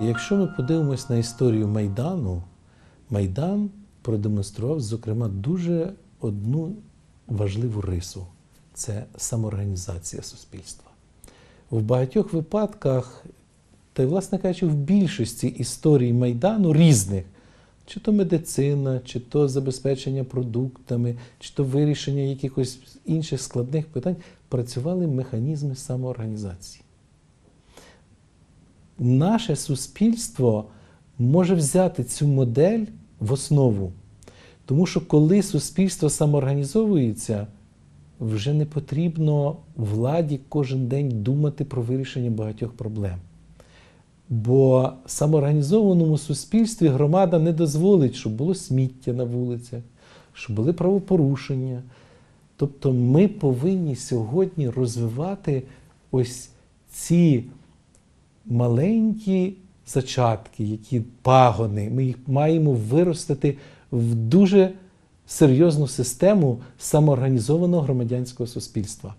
Якщо ми подивимось на історію Майдану, Майдан продемонстрував, зокрема, дуже одну важливу рису це самоорганізація суспільства. В багатьох випадках, та й, власне кажучи, в більшості історій Майдану різних, чи то медицина, чи то забезпечення продуктами, чи то вирішення якихось інших складних питань, працювали механізми самоорганізації. Наше суспільство може взяти цю модель в основу. Тому що коли суспільство самоорганізовується, вже не потрібно владі кожен день думати про вирішення багатьох проблем. Бо самоорганізованому суспільстві громада не дозволить, щоб було сміття на вулицях, щоб були правопорушення. Тобто ми повинні сьогодні розвивати ось ці маленькі зачатки, які пагони, ми їх маємо виростити в дуже серйозну систему самоорганізованого громадянського суспільства.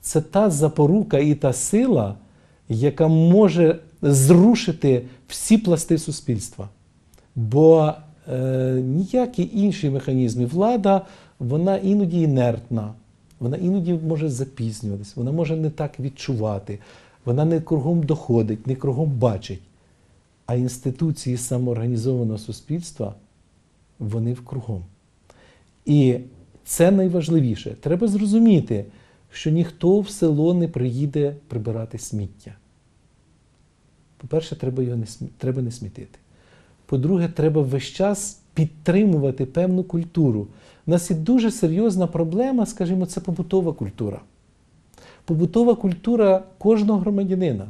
Це та запорука і та сила, яка може зрушити всі пласти суспільства. Бо е, ніякі інші механізми влада, вона іноді інертна, вона іноді може запізнюватись, вона може не так відчувати, вона не кругом доходить, не кругом бачить. А інституції самоорганізованого суспільства вони вкругом. І це найважливіше. Треба зрозуміти, що ніхто в село не приїде прибирати сміття. По-перше, треба його не, треба не смітити. По-друге, треба весь час підтримувати певну культуру. У нас є дуже серйозна проблема, скажімо, це побутова культура. Побутова культура кожного громадянина.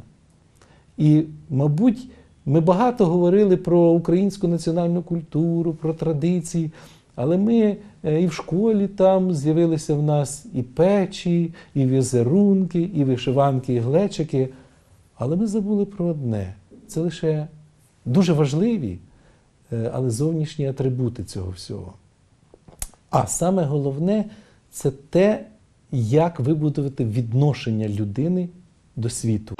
І, мабуть, ми багато говорили про українську національну культуру, про традиції, але ми е, і в школі там з'явилися в нас і печі, і візерунки, і вишиванки, і глечики. Але ми забули про одне: це лише дуже важливі, е, але зовнішні атрибути цього всього. А саме головне це те, як вибудувати відношення людини до світу.